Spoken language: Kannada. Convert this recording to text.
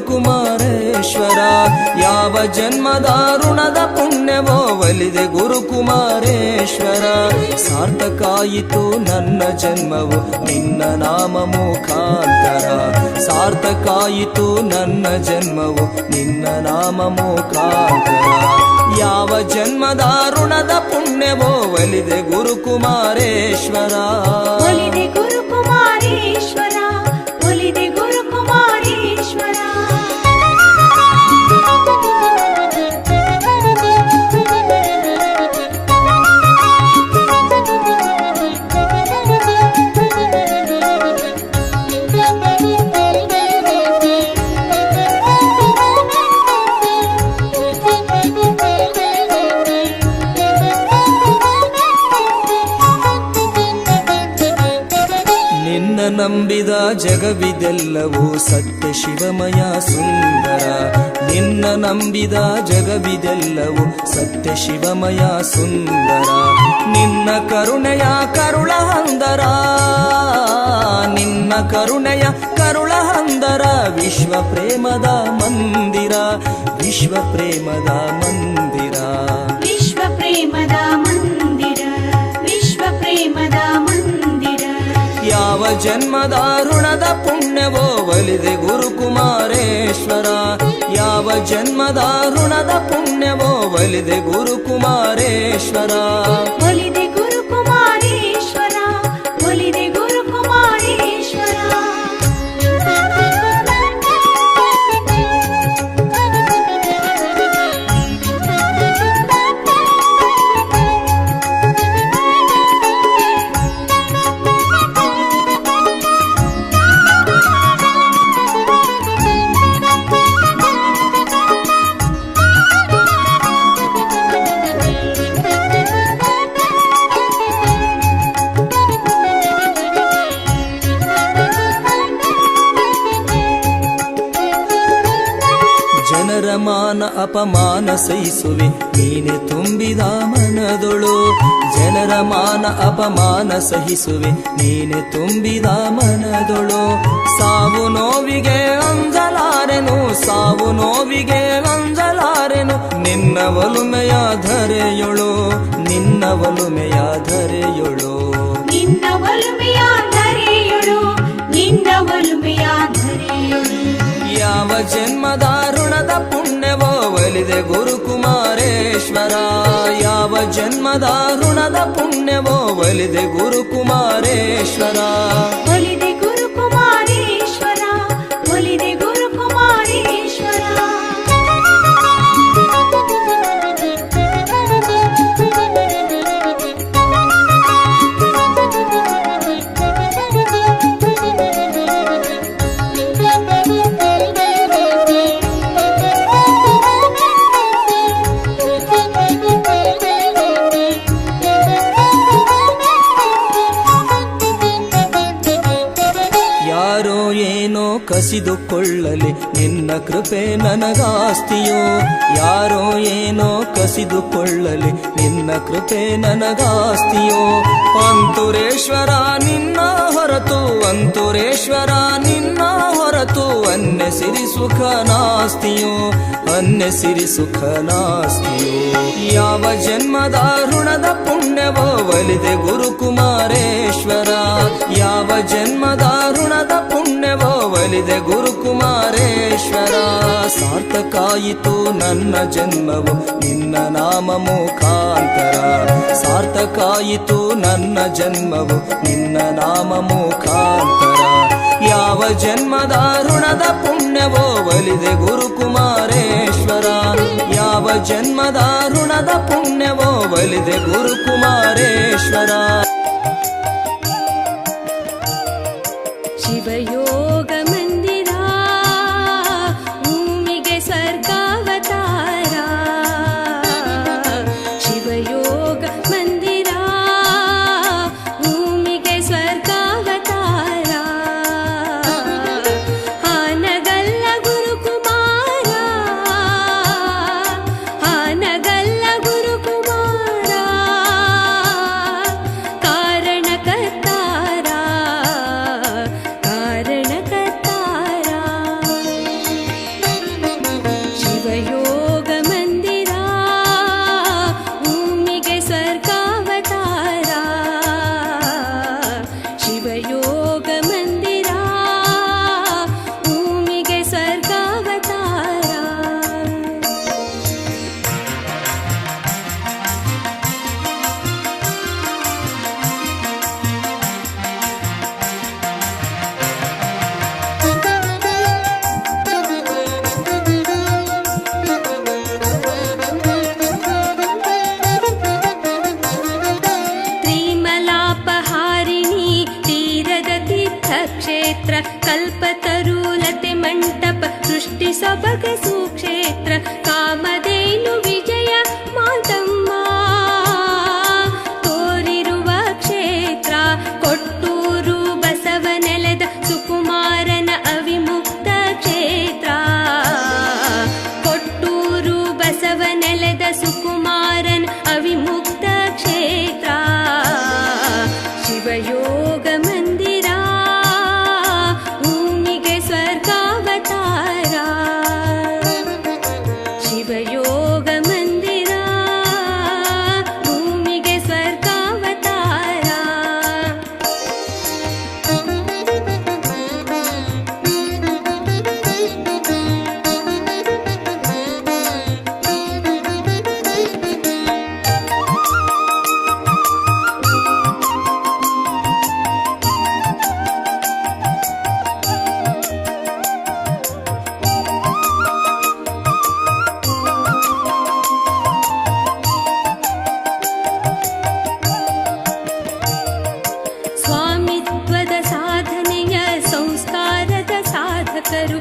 ಗುರುಕುಮಾರೇಶ್ವರ, ಯಾವ ಜನ್ಮದಾರುಣದ ಪುಣ್ಯವೋ ಒಲಿದೆ ಗುರುಕುಮಾರೇಶ್ವರ. ಸಾರ್ಥಕಾಯಿತು ನನ್ನ ಜನ್ಮವು, ನಿನ್ನ ನಾಮ ಮುಖಾಂತರ. ಸಾರ್ಥಕಾಯಿತು ನನ್ನ ಜನ್ಮವು, ನಿನ್ನ ನಾಮ ಮುಖಾಂತರ. ಯಾವ ಜನ್ಮದಾರುಣದ ಪುಣ್ಯವೋ ಒಲಿದೆ ಗುರುಕುಮಾರೇಶ್ವರ. ನಂಬಿದ ಜಗವಿದೆಲ್ಲವೂ ಸತ್ಯ ಶಿವಮಯ ಸುಂದರ. ನಿನ್ನ ನಂಬಿದ ಜಗವಿದೆಲ್ಲವೂ ಸತ್ಯ ಶಿವಮಯ ಸುಂದರ. ನಿನ್ನ ಕರುಣೆಯ ಕರುಳ ಹಂದರ. ನಿನ್ನ ಕರುಣೆಯ ಕರುಳ ಹಂದರ. ವಿಶ್ವ ಪ್ರೇಮದ ಮಂದಿರ. ವಿಶ್ವ ಪ್ರೇಮದ ಮಂದಿರ. ವಿಶ್ವ ಪ್ರೇಮದ ಯಾವ ಜನ್ಮದಾರುಣದ ಪುಣ್ಯವೋ ಒಲಿದೆ ಗುರುಕುಮಾರೇಶ್ವರ. ಯಾವ ಜನ್ಮದಾರುಣದ ಪುಣ್ಯವೋ ಒಲಿದೆ ಗುರುಕುಮಾರೇಶ್ವರ. ಒಲಿದೆ ಅಪಮಾನ ಸಹಿಸುವೆ. ನೀನೆ ತುಂಬಿದ ಮನದೊಳು ಜನರ ಮಾನ ಅಪಮಾನ ಸಹಿಸುವೆ. ನೀನೆ ತುಂಬಿದ ಮನದೊಳು ಸಾವು ನೋವಿಗೆ ಅಂಜಲಾರೆನು ಸಾವು ನೋವಿಗೆ ಅಂಜಲಾರೆನು. ನಿನ್ನ ಒಲುಮೆಯ ಧರೆಯೊಳು ನಿನ್ನ ಒಲುಮೆಯ ಧರೆಯೊಳು. ನಿನ್ನ ಒಲುಮೆಯ ಧರೆಯೊಳು ನಿನ್ನ ಒಲುಮೆಯ ಧರೆಯೊಳು. ಯಾವ ಜನ್ಮದ ಋಣದ ಒಲಿದೆ ಗುರುಕುಮಾರೇಶ್ವರ ಯಾವ ಜನ್ಮದ ಋಣದ ಪುಣ್ಯವೋ ಒಲಿದೆ ಗುರುಕುಮಾರೇಶ್ವರ ಏನೋ ಕಸಿದುಕೊಳ್ಳಲಿ, ನಿನ್ನ ಕೃಪೆ ನನಗಾಸ್ತಿಯೋ? ಯಾರೋ ಏನೋ ಕಸಿದುಕೊಳ್ಳಲಿ, ನಿನ್ನ ಕೃಪೆ ನನಗಾಸ್ತಿಯೋ? ಅಂತುರೇಶ್ವರ ನಿನ್ನ ಹೊರತು, ಅಂತುರೇಶ್ವರ ನಿನ್ನ ಹೊರತು ಅನ್ಯ ಸಿರಿ ಸುಖ ನಾಸ್ತಿಯೋ ಅನ್ಯ ಸಿರಿ ಸುಖ ನಾಸ್ತಿಯೋ ಯಾವ ಜನ್ಮದ ಋಣದ ಪುಣ್ಯವೋ? ಒಲಿದೆ ಗುರುಕುಮಾರೇಶ್ವರ. ಯಾವ ಜನ್ಮದ ಋಣದ ಒಲಿದೆ ಗುರುಕುಮಾರೇಶ್ವರ. ಸಾರ್ಥಕಾಯಿತು ನನ್ನ ಜನ್ಮವು, ನಿನ್ನ ನಾಮ ಮುಖಾಂತರ. ಸಾರ್ಥಕಾಯಿತು ನನ್ನ ಜನ್ಮವು, ನಿನ್ನ ನಾಮ ಮುಖಾಂತರ. ಯಾವ ಜನ್ಮದ ಋಣದ ಪುಣ್ಯವೋ ಒಲಿದೆ ಗುರುಕುಮಾರೇಶ್ವರ. ಯಾವ ಜನ್ಮದ ಋಣದ ಪುಣ್ಯವೋ ಒಲಿದೆ ಗುರುಕುಮಾರೇಶ್ವರ. చేస్తారు